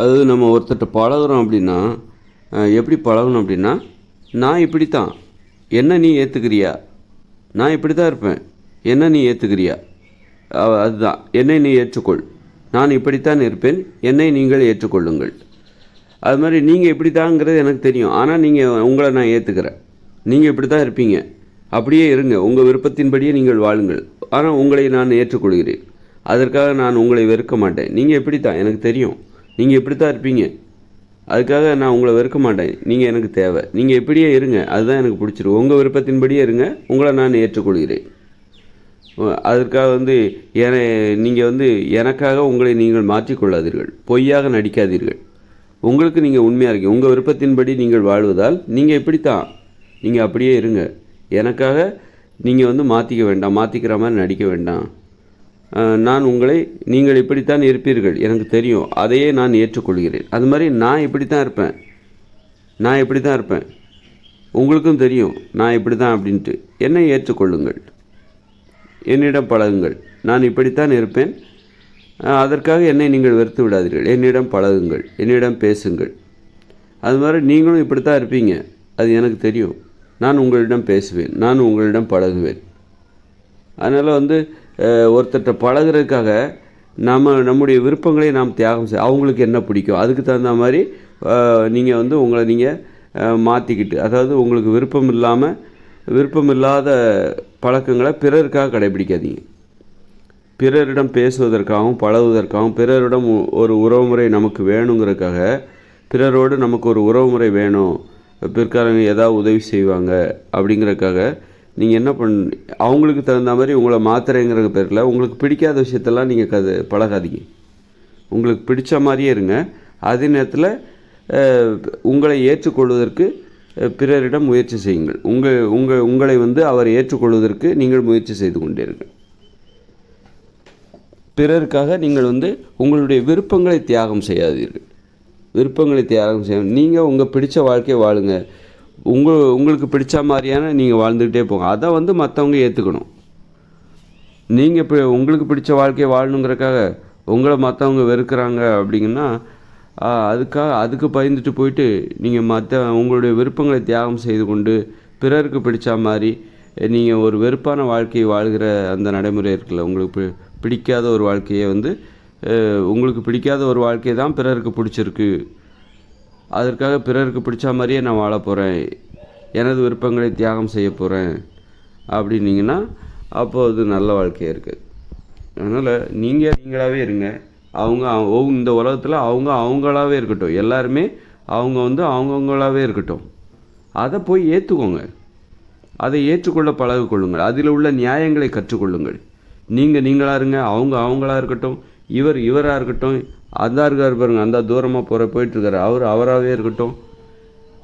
அது நம்ம ஒருத்தர்கிட்ட பழகுறோம் அப்படின்னா எப்படி பழகணும் அப்படின்னா நான் இப்படி தான் என்ன நீ ஏற்றுக்கிறியா நான் இப்படி தான் இருப்பேன். என்ன நீ ஏற்றுக்கிறியா அதுதான். என்னை நீ ஏற்றுக்கொள். நான் இப்படித்தான் இருப்பேன். என்னை நீங்கள் ஏற்றுக்கொள்ளுங்கள். அது மாதிரி நீங்கள் இப்படி தாங்கிறது எனக்கு தெரியும். ஆனால் நீங்கள் உங்களை நான் ஏற்றுக்கிறேன் நீங்கள் இப்படி தான் இருப்பீங்க. அப்படியே இருங்க. உங்கள் விருப்பத்தின்படியே நீங்கள் வாழுங்கள். ஆனால் உங்களை நான் ஏற்றுக்கொள்கிறேன். அதற்காக நான் உங்களை வெறுக்க மாட்டேன். நீங்கள் இப்படி தான் எனக்கு தெரியும். நீங்கள் இப்படி தான் இருப்பீங்க. அதுக்காக நான் உங்களை வெறுக்க மாட்டேன். நீங்கள் எனக்கு தேவை. நீங்கள் எப்படியே இருங்க. அதுதான் எனக்கு பிடிச்சிருக்கு. உங்கள் விருப்பத்தின்படியே இருங்க. உங்களை நான் ஏற்றுக்கொள்கிறேன். அதற்காக வந்து என நீங்கள் வந்து எனக்காக உங்களை நீங்கள் மாற்றிக்கொள்ளாதீர்கள். பொய்யாக நடிக்காதீர்கள். உங்களுக்கு நீங்கள் உண்மையாக இருக்கீங்க. உங்கள் விருப்பத்தின்படி நீங்கள் வாழ்வதால் நீங்கள் இப்படித்தான். நீங்கள் அப்படியே இருங்க. எனக்காக நீங்கள் வந்து மாற்றிக்க வேண்டாம். மாற்றிக்கிற மாதிரி நடிக்க வேண்டாம். நான் உங்களை நீங்கள் இப்படித்தான் இருப்பீர்கள் எனக்கு தெரியும். அதையே நான் ஏற்றுக்கொள்கிறேன். அது மாதிரி நான் இப்படி தான் இருப்பேன். நான் இப்படி தான் இருப்பேன். உங்களுக்கும் தெரியும் நான் இப்படி தான் அப்படின்ட்டு. என்னை ஏற்றுக்கொள்ளுங்கள். என்னிடம் பழகுங்கள். நான் இப்படித்தான் இருப்பேன். அதற்காக என்னை நீங்கள் வெறுத்து விடாதீர்கள். என்னிடம் பழகுங்கள். என்னிடம் பேசுங்கள். அது மாதிரி நீங்களும் இப்படித்தான் இருப்பீங்க. அது எனக்கு தெரியும். நான் உங்களிடம் பேசுவேன். நான் உங்களிடம் பழகுவேன். அதனால் வந்து ஒருத்தர்கிட்ட பழகுறதுக்காக நம்ம நம்முடைய விருப்பங்களை நாம் தியாகம் செய் அவங்களுக்கு என்ன பிடிக்கும்? அதுக்கு தகுந்த மாதிரி நீங்கள் வந்து உங்களை நீங்கள் மாற்றிக்கிட்டு அதாவது உங்களுக்கு விருப்பம் இல்லாமல் விருப்பம் இல்லாத பழக்கங்களை பிறருக்காக கடைபிடிக்காதீங்க. பிறரிடம் பேசுவதற்காகவும் பழகுவதற்காகவும் பிறரிடம் ஒரு உறவுமுறை நமக்கு வேணுங்கிறதுக்காக பிறரோடு நமக்கு ஒரு உறவுமுறை வேணும். பிற்காலங்க ஏதாவது உதவி செய்வாங்க அப்படிங்கிறதுக்காக நீங்கள் என்ன பண் அவங்களுக்கு தகுந்த மாதிரி உங்களை மாத்திரைங்கிற பேரில் உங்களுக்கு பிடிக்காத விஷயத்தெல்லாம் நீங்கள் கது பழகாதீங்க. உங்களுக்கு பிடிச்ச மாதிரியே இருங்க. அதே நேரத்தில் உங்களை ஏற்றுக்கொள்வதற்கு பிறரிடம் முயற்சி செய்யுங்கள். உங்கள் உங்கள் உங்களை வந்து அவர் ஏற்றுக்கொள்வதற்கு நீங்கள் முயற்சி செய்து கொண்டே இருங்கள் பிறருக்காக நீங்கள் வந்து உங்களுடைய விருப்பங்களை தியாகம் செய்யாதீர்கள். விருப்பங்களை தியாகம் செய்ய நீங்கள் உங்கள் பிடித்த வாழ்க்கையை வாழுங்க. உங்கள் உங்களுக்கு பிடிச்ச மாதிரியான நீங்கள் வாழ்ந்துக்கிட்டே போங்க. அதை வந்து மற்றவங்க ஏற்றுக்கணும் நீங்கள் இப்போ உங்களுக்கு பிடிச்ச வாழ்க்கையை வாழணுங்கிறக்காக உங்களை மற்றவங்க வெறுக்கிறாங்க அப்படிங்கன்னா அதுக்காக அதுக்கு பயந்துட்டு போயிட்டு நீங்கள் மற்ற உங்களுடைய விருப்பங்களை தியாகம் செய்து கொண்டு பிறருக்கு பிடிச்ச மாதிரி நீங்கள் ஒரு வெறுப்பான வாழ்க்கையை வாழ்கிற அந்த நடைமுறை இருக்குல்ல. உங்களுக்கு பி- பிடிக்காத ஒரு வாழ்க்கையை வந்து உங்களுக்கு பிடிக்காத ஒரு வாழ்க்கை தான் பிறருக்கு பிடிச்சிருக்கு. அதற்காக பிறருக்கு பிடிச்ச மாதிரியே நான் வாழ போகிறேன் எனது விருப்பங்களை தியாகம் செய்ய போகிறேன் அப்படின்னீங்கன்னா அப்போ அது நல்ல வாழ்க்கையாக இருக்குது அதனால் நீங்கள் நீங்களாகவே இருங்க. அவங்க அவங்க- இந்த உலகத்தில் அவங்க அவங்களாவே இருக்கட்டும். எல்லாருமே அவங்க வந்து அவங்கவுங்களாகவே இருக்கட்டும். அதை போய் ஏற்றுக்கோங்க அதை ஏற்றுக்கொள்ள பழகிக்கொள்ளுங்கள் அதில் உள்ள நியாயங்களை கற்றுக்கொள்ளுங்கள். நீங்கள் நீங்களா இருங்க. அவங்க அவங்களா இருக்கட்டும். இவர் இவராக இருக்கட்டும். அந்த இருக்கார் பாருங்கள் அந்த தூரமாக போகிற போயிட்டுருக்காரு. அவர் அவராகவே இருக்கட்டும்.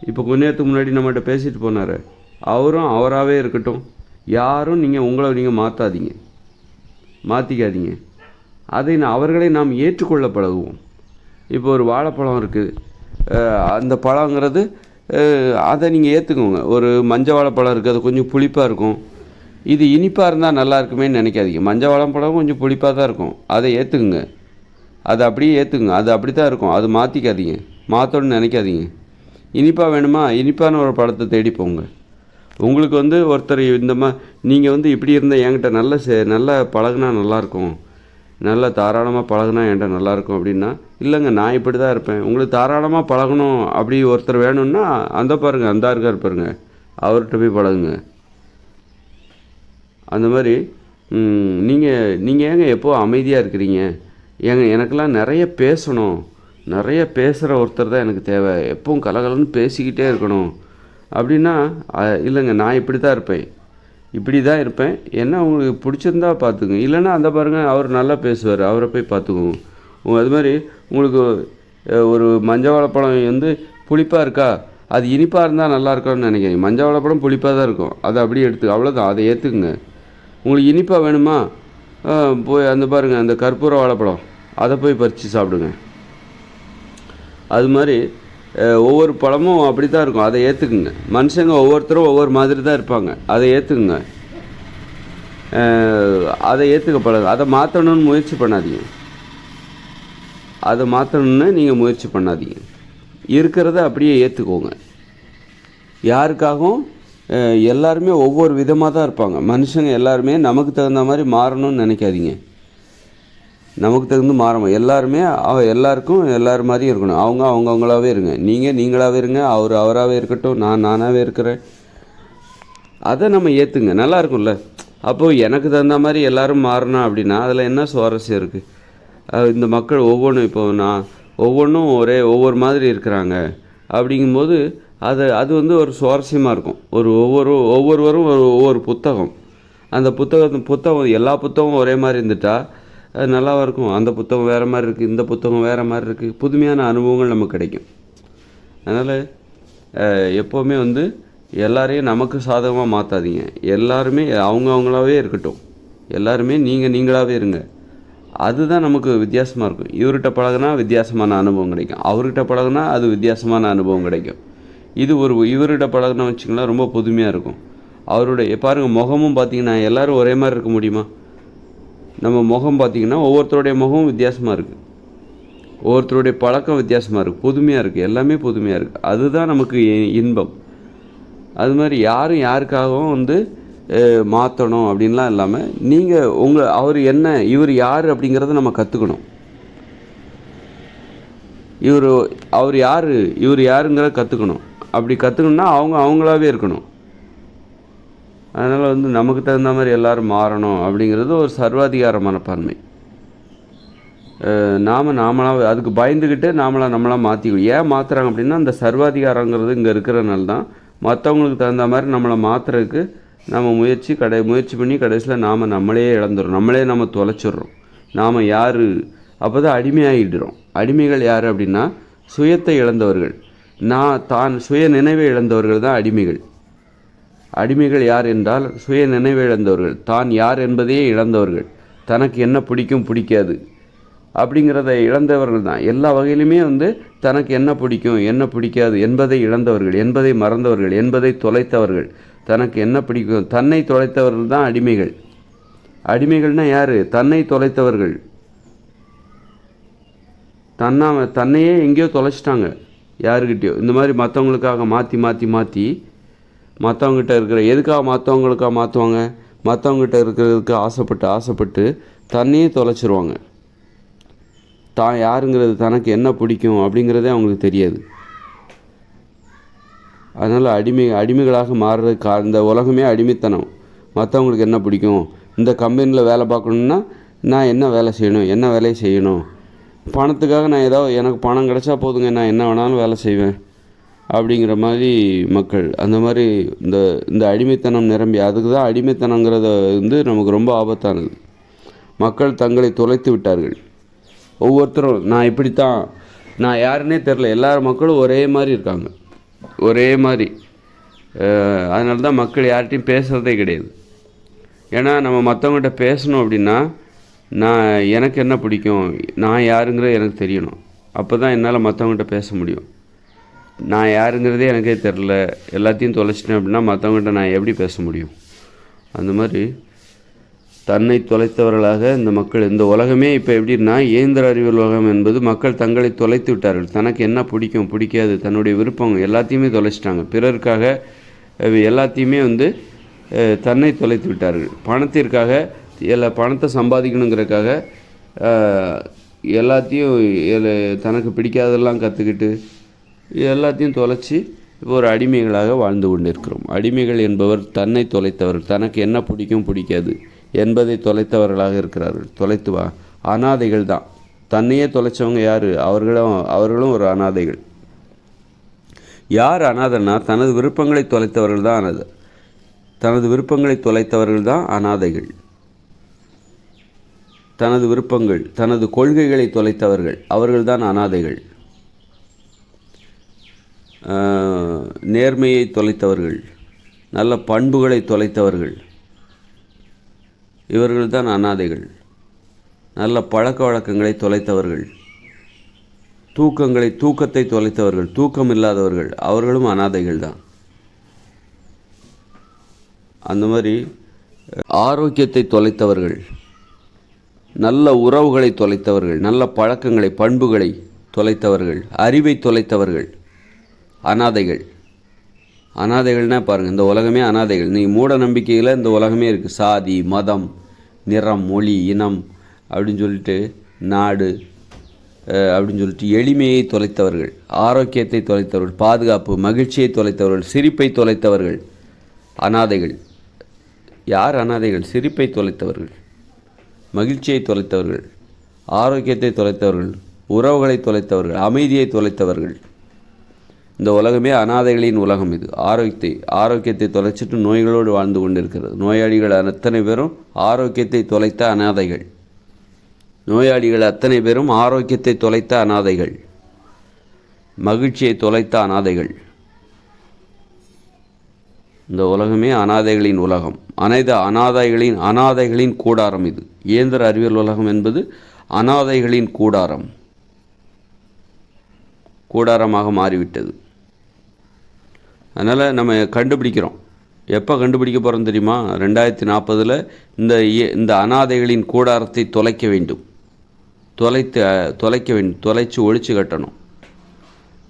இப்போ கொஞ்ச நேரத்துக்கு முன்னாடி நம்மகிட்ட பேசிட்டு போனார். அவரும் அவராகவே இருக்கட்டும். யாரும் நீங்கள் உங்களை நீங்கள் மாற்றாதீங்க மாற்றிக்காதீங்க அதை அவர்களை நாம் ஏற்றுக்கொள்ள பழகுவோம். இப்போ ஒரு வாழைப்பழம் இருக்குது அந்த பழங்கிறது அதை நீங்கள் ஏற்றுக்கோங்க ஒரு மஞ்சள் வாழைப்பழம் இருக்குது அது கொஞ்சம் புளிப்பாக இருக்கும். இது இனிப்பாக இருந்தால் நல்லா இருக்குமேன்னு நினைக்காதீங்க. மஞ்சள் வாழைப்பழம் கொஞ்சம் புளிப்பாக தான் இருக்கும். அதை ஏற்றுக்குங்க அதை அப்படியே ஏற்றுக்குங்க அது அப்படி தான் இருக்கும். அது மாற்றிக்காதீங்க மாற்றணும்னு நினைக்காதீங்க. இனிப்பாக வேணுமா? இனிப்பான ஒரு படத்தை தேடி போங்க. உங்களுக்கு வந்து ஒருத்தர் இந்த மா நீங்கள் வந்து இப்படி இருந்தால் என்கிட்ட நல்ல சே நல்லா பழகுனா நல்லாயிருக்கும் நல்லா தாராளமாக பழகுனா என்கிட்ட நல்லாயிருக்கும் அப்படின்னா இல்லைங்க நான் இப்படி தான் இருப்பேன். உங்களுக்கு தாராளமாக பழகணும் அப்படி ஒருத்தர் வேணும்னா அந்த பாருங்க அந்த இருக்கார் பாருங்க. அவர்கிட்ட போய் பழகுங்க. அந்த மாதிரி நீங்கள் நீங்கள் ஏங்க எப்போ அமைதியாக இருக்கிறீங்க? ஏங்க எனக்கெல்லாம் நிறைய பேசணும். நிறைய பேசுகிற ஒருத்தர் தான் எனக்கு தேவை. எப்பவும் கலகலன்னு பேசிக்கிட்டே இருக்கணும். அப்படின்னா இல்லைங்க நான் இப்படி தான் இருப்பேன். இப்படி தான் இருப்பேன். என்ன உங்களுக்கு பிடிச்சிருந்தா பார்த்துக்குங்க. இல்லைன்னா அந்த பாருங்கள் அவர் நல்லா பேசுவார். அவரை போய் பார்த்துக்குவோம். அது மாதிரி உங்களுக்கு ஒரு மஞ்சள் வாழைப்பழம் வந்து புளிப்பாக இருக்கா? அது இனிப்பாக இருந்தால் நல்லா இருக்கும்னு நினைக்கிறீங்க மஞ்சள் வாழைப்பழம் புளிப்பாக தான் இருக்கும். அதை அப்படியே எடுத்து அவ்வளோதான் அதை ஏற்றுக்குங்க உங்களுக்கு இனிப்பாக வேணுமா? போய் அந்த பாருங்கள் அந்த கற்பூர வாழைப்பழம். அதை போய் பறித்து சாப்பிடுங்க. அது மாதிரி ஒவ்வொரு பழமும் அப்படி தான் இருக்கும். அதை ஏற்றுக்குங்க மனுஷங்க ஒவ்வொருத்தரும் ஒவ்வொரு மாதிரி தான் இருப்பாங்க. அதை ஏற்றுக்குங்க அதை ஏற்றுக்க பழகு அதை மாற்றணும்னு முயற்சி பண்ணாதீங்க. அதை மாற்றணுன்னு நீங்கள் முயற்சி பண்ணாதீங்க. இருக்கிறத அப்படியே ஏற்றுக்கோங்க யாருக்காகவும் எல்லாருமே ஒவ்வொரு விதமாக தான் இருப்பாங்க. மனுஷங்க எல்லாருமே நமக்கு தகுந்த மாதிரி மாறணும்னு நினைக்காதீங்க. நமக்கு தகுந்து மாறணும். எல்லாருமே அவ எல்லாருக்கும் எல்லார் மாதிரியும் இருக்கணும். அவங்க அவங்கவுங்களாகவே இருங்க. நீங்கள் நீங்களாகவே இருங்க. அவர் அவராகவே இருக்கட்டும். நான் நானாகவே இருக்கிறேன். அதை நம்ம ஏற்றுங்க நல்லா இருக்கும்ல? அப்போது எனக்கு தகுந்த மாதிரி எல்லோரும் மாறணும் அப்படின்னா அதில் என்ன சுவாரஸ்யம் இருக்குது இந்த மக்கள் ஒவ்வொன்றும் இப்போ நான் ஒவ்வொன்றும் ஒரே ஒவ்வொரு மாதிரி இருக்கிறாங்க. அப்படிங்கும்போது அது அது வந்து ஒரு சுவாரஸ்யமாக இருக்கும். ஒரு ஒவ்வொரு ஒவ்வொருவரும் ஒரு ஒவ்வொரு புத்தகம். அந்த புத்தகத்து புத்தகம் எல்லா புத்தகமும் ஒரே மாதிரி இருந்துட்டால் அது நல்லா இருக்கும்? அந்த புத்தகம் வேறு மாதிரி இருக்குது இந்த புத்தகம் வேறு மாதிரி இருக்குது புதுமையான அனுபவங்கள் நமக்கு கிடைக்கும். அதனால் எப்போவுமே வந்து எல்லாரையும் நமக்கு சாதகமாக மாற்றாதீங்க எல்லாருமே அவங்க அவங்களாவே இருக்கட்டும். எல்லாருமே நீங்கள் நீங்களாகவே இருங்க. அதுதான் நமக்கு வித்தியாசமாக இருக்கும். இவர்கிட்ட பழகுனா வித்தியாசமான அனுபவம் கிடைக்கும். அவர்கிட்ட பழகுனா அது வித்தியாசமான அனுபவம் கிடைக்கும். இது ஒரு இவர்கிட்ட பழகுனா வச்சுங்களேன் ரொம்ப புதுமையாக இருக்கும். அவருடைய பாருங்கள் முகமும் பார்த்தீங்கன்னா எல்லாரும் ஒரே மாதிரி இருக்க முடியுமா? நம்ம முகம் பார்த்தீங்கன்னா ஒவ்வொருத்தருடைய முகமும் வித்தியாசமாக இருக்குது ஒவ்வொருத்தருடைய பழக்கம் வித்தியாசமாக இருக்குது புதுமையாக இருக்குது எல்லாமே புதுமையாக இருக்குது அதுதான் நமக்கு இ- இன்பம். அது மாதிரி யாரும் யாருக்காகவும் வந்து மாற்றணும் அப்படின்லாம் இல்லாமல் நீங்கள் உங்கள் அவர் என்ன இவர் யார் அப்படிங்கிறத நம்ம கற்றுக்கணும் இவர் அவர் யார் இவர் யாருங்கிறத கற்றுக்கணும் அப்படி கற்றுக்கணுன்னா அவங்க அவங்களாவே இருக்கணும். அதனால் வந்து நமக்கு தகுந்த மாதிரி எல்லாரும் மாறணும் அப்படிங்கிறது ஒரு சர்வாதிகார மனப்பான்மை. நாம் நாமளாக அதுக்கு பயந்துக்கிட்டு நாமளாக நம்மளாக மாற்றிக்கணும் ஏன் மாற்றுறாங்க அப்படின்னா அந்த சர்வாதிகாரங்கிறது இங்கே இருக்கிறனால தான் மற்றவங்களுக்கு தகுந்த மாதிரி நம்மளை மாற்றுறதுக்கு நம்ம முயற்சி கடை முயற்சி பண்ணி கடைசியில் நாம் நம்மளே இழந்துடும் நம்மளே நம்ம தொலைச்சிடுறோம். நாம் யார்? அப்போ தான் அடிமையாகிடுறோம் அடிமைகள் யார் அப்படின்னா சுயத்தை இழந்தவர்கள். நான் தான் சுய நினைவை இழந்தவர்கள் தான் அடிமைகள். அடிமைகள் யார் என்றால் சுய நினைவை இழந்தவர்கள். தான் யார் என்பதையே இழந்தவர்கள். தனக்கு என்ன பிடிக்கும் பிடிக்காது. அப்படிங்கிறத இழந்தவர்கள் தான். எல்லா வகையிலுமே வந்து தனக்கு என்ன பிடிக்கும் என்ன பிடிக்காது என்பதை இழந்தவர்கள் என்பதை மறந்தவர்கள் என்பதை தொலைத்தவர்கள். தனக்கு என்ன பிடிக்கும் தன்னை தொலைத்தவர்கள் தான் அடிமைகள். அடிமைகள்னால் யார்? தன்னை தொலைத்தவர்கள். தன்னா தன்னையே எங்கேயோ தொலைச்சிட்டாங்க. யாருக்கிட்டேயோ இந்த மாதிரி மற்றவங்களுக்காக மாற்றி மாற்றி மாற்றி மற்றவங்ககிட்ட இருக்கிற எதுக்காக மற்றவங்களுக்காக மாற்றுவாங்க மற்றவங்ககிட்ட இருக்கிறதுக்கு ஆசைப்பட்டு ஆசைப்பட்டு தன்னையே தொலைச்சிருவாங்க. தான் யாருங்கிறது தனக்கு என்ன பிடிக்கும் அப்படிங்கிறதே அவங்களுக்கு தெரியாது. அதனால் அடிமை அடிமைகளாக மாறுறது கா இந்த உலகமே அடிமைத்தனம். மற்றவங்களுக்கு என்ன பிடிக்கும்? இந்த கம்பெனியில் வேலை பார்க்கணுன்னா நான் என்ன வேலை செய்யணும்? என்ன வேலையை செய்யணும்? பணத்துக்காக நான் ஏதோ எனக்கு பணம் கிடைச்சா போதுங்க நான் என்ன வேணாலும் வேலை செய்வேன் அப்படிங்கிற மாதிரி மக்கள். அந்த மாதிரி இந்த இந்த அடிமைத்தனம் நிரம்பி அதுக்கு தான் அடிமைத்தனங்கிறத வந்து நமக்கு ரொம்ப ஆபத்தானது. மக்கள் தங்களை தொலைத்து விட்டார்கள். ஒவ்வொருத்தரும் நான் இப்படித்தான் நான் யாருன்னே தெரில எல்லார் மக்களும் ஒரே மாதிரி இருக்காங்க. ஒரே மாதிரி. அதனால தான் மக்கள் யார்கிட்டையும் பேசுகிறதே கிடையாது. ஏன்னா நம்ம மற்றவங்ககிட்ட பேசணும் அப்படின்னா நான் எனக்கு என்ன பிடிக்கும்? நான் யாருங்கிறது எனக்கு தெரியணும். அப்போ தான் என்னால் மற்றவங்ககிட்ட பேச முடியும். நான் யாருங்கிறதே எனக்கே தெரில எல்லாத்தையும் தொலைச்சிட்டேன் அப்படின்னா மற்றவங்ககிட்ட நான் எப்படி பேச முடியும்? அந்த மாதிரி தன்னை தொலைத்தவர்களாக இந்த மக்கள் இந்த உலகமே இப்போ எப்படின்னா இயந்திர அறிவியல் உலகம் என்பது மக்கள் தங்களை தொலைத்து விட்டார்கள். தனக்கு என்ன பிடிக்கும்? பிடிக்காது. தன்னுடைய விருப்பம் எல்லாத்தையுமே தொலைச்சிட்டாங்க. பிறருக்காக எல்லாத்தையுமே வந்து தன்னை தொலைத்து விட்டார்கள். பணத்திற்காக எல்லா பணத்தை சம்பாதிக்கணுங்கிறதுக்காக எல்லாத்தையும் தனக்கு பிடிக்காதெல்லாம் கற்றுக்கிட்டு எல்லாத்தையும் தொலைச்சி இப்போ ஒரு அடிமைகளாக வாழ்ந்து கொண்டிருக்கிறோம். அடிமைகள் என்பவர் தன்னை தொலைத்தவர் தனக்கு என்ன பிடிக்கும் பிடிக்காது என்பதை தொலைத்தவர்களாக இருக்கிறார்கள். தொலைத்து வா அனாதைகள் தான். தன்னையே தொலைச்சவங்க யார்? அவர்களும் அவர்களும் ஒரு அனாதைகள். யார் அனாதைன்னா தனது விருப்பங்களை தொலைத்தவர்கள் தான் அனாதை தனது விருப்பங்களை தொலைத்தவர்கள் தான் அனாதைகள். தனது விருப்பங்கள் தனது கொள்கைகளை தொலைத்தவர்கள். அவர்கள்தான் அனாதைகள். நேர்மையை தொலைத்தவர்கள். நல்ல பண்புகளை தொலைத்தவர்கள். இவர்கள்தான் அனாதைகள். நல்ல பழக்க வழக்கங்களை தொலைத்தவர்கள். தூக்கங்களை தூக்கத்தை தொலைத்தவர்கள். தூக்கம் இல்லாதவர்கள். அவர்களும் அனாதைகள் தான். அந்த மாதிரி ஆரோக்கியத்தை தொலைத்தவர்கள். நல்ல உறவுகளை தொலைத்தவர்கள் நல்ல பழக்கங்களை பண்புகளை தொலைத்தவர்கள் அறிவை தொலைத்தவர்கள் அனாதைகள். அனாதைகள்னா பாருங்கள் இந்த உலகமே அனாதைகள். நீ மூட நம்பிக்கையில் இந்த உலகமே இருக்குது சாதி மதம் நிறம் மொழி இனம் அப்படின்னு சொல்லிட்டு நாடு அப்படின்னு சொல்லிட்டு எளிமையை தொலைத்தவர்கள் ஆரோக்கியத்தை தொலைத்தவர்கள் பாதுகாப்பு மகிழ்ச்சியை தொலைத்தவர்கள் சிரிப்பை தொலைத்தவர்கள் அனாதைகள். யார் அனாதைகள்? சிரிப்பை தொலைத்தவர்கள். மகிழ்ச்சியை தொலைத்தவர்கள் ஆரோக்கியத்தை தொலைத்தவர்கள் உறவுகளை தொலைத்தவர்கள் அமைதியை தொலைத்தவர்கள். இந்த உலகமே அனாதைகளின் உலகம் இது. ஆரோக்கியத்தை ஆரோக்கியத்தை தொலைச்சிட்டு நோய்களோடு வாழ்ந்து கொண்டிருக்கிறது. நோயாளிகள் அத்தனை பேரும் ஆரோக்கியத்தை தொலைத்த அனாதைகள். நோயாளிகள் அத்தனை பேரும் ஆரோக்கியத்தை தொலைத்த அனாதைகள். மகிழ்ச்சியை தொலைத்த அனாதைகள். இந்த உலகமே அனாதைகளின் உலகம். அனைத்து அனாதைகளின் அனாதைகளின் கூடாரம் இது. இயந்திர அறிவியல் உலகம் என்பது அனாதைகளின் கூடாரம். கூடாரமாக மாறிவிட்டது. அதனால் நம்ம கண்டுபிடிக்கிறோம். எப்போ கண்டுபிடிக்க போகிறோம் தெரியுமா? ரெண்டாயிரத்தி நாற்பதில் இந்த இய- இந்த அனாதைகளின் கூடாரத்தை தொலைக்க வேண்டும். தொலைத்து தொலைக்க வேண்டும். தொலைச்சு ஒழிச்சு கட்டணும்.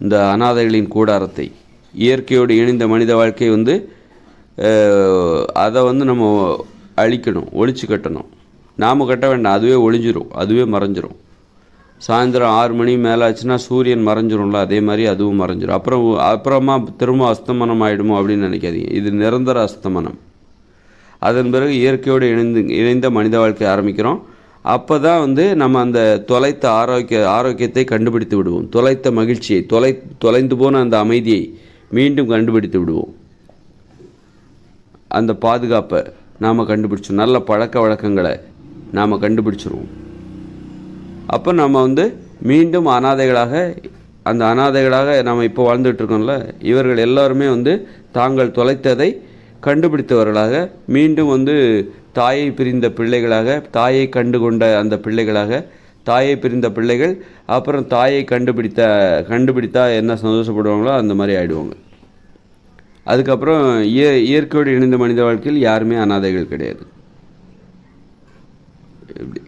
இந்த அனாதைகளின் கூடாரத்தை. இயற்கையோடு இணைந்த மனித வாழ்க்கை வந்து அதை வந்து நம்ம அழிக்கணும் ஒழிச்சு கட்டணும். நாம் கட்ட வேண்டாம் அதுவே ஒழிஞ்சிரும் அதுவே மறைஞ்சிரும். சாயந்தரம் ஆறு மணி மேலே ஆச்சுன்னா சூரியன் மறைஞ்சிரும்ல அதே மாதிரி அதுவும் மறைஞ்சிரும். அப்புறம் அப்புறமா திரும்ப அஸ்தமனம் ஆகிடுமோ அப்படின்னு நினைக்காதீங்க. இது நிரந்தர அஸ்தமனம். அதன் பிறகு இயற்கையோடு இணைந்து இணைந்த மனித வாழ்க்கை ஆரம்பிக்கிறோம். அப்போ தான் வந்து நம்ம அந்த தொலைத்த ஆரோக்கிய ஆரோக்கியத்தை கண்டுபிடித்து விடுவோம். தொலைத்த மகிழ்ச்சியை தொலை தொலைந்து போன அந்த அமைதியை மீண்டும் கண்டுபிடித்து விடுவோம். அந்த பாதுகாப்பை நாம் கண்டுபிடிச்சோம் நல்ல பழக்க வழக்கங்களை நாம் கண்டுபிடிச்சிருவோம். அப்போ நம்ம வந்து மீண்டும் அனாதைகளாக அந்த அனாதைகளாக நம்ம இப்போ வாழ்ந்துட்டுருக்கோம்ல இவர்கள் எல்லாருமே வந்து தாங்கள் தொலைத்ததை கண்டுபிடித்தவர்களாக மீண்டும் வந்து தாயை பிரிந்த பிள்ளைகளாக தாயை கண்டு கொண்ட அந்த பிள்ளைகளாக தாயை பிரிந்த பிள்ளைகள் அப்புறம் தாயை கண்டுபிடித்த கண்டுபிடித்தா என்ன சந்தோஷப்படுவாங்களோ அந்த மாதிரி ஆயிடுவாங்க. அதுக்கப்புறம் இய இயற்கையோடு இணைந்த மனித வாழ்க்கையில் யாருமே அனாதைகள் கிடையாது. எப்படி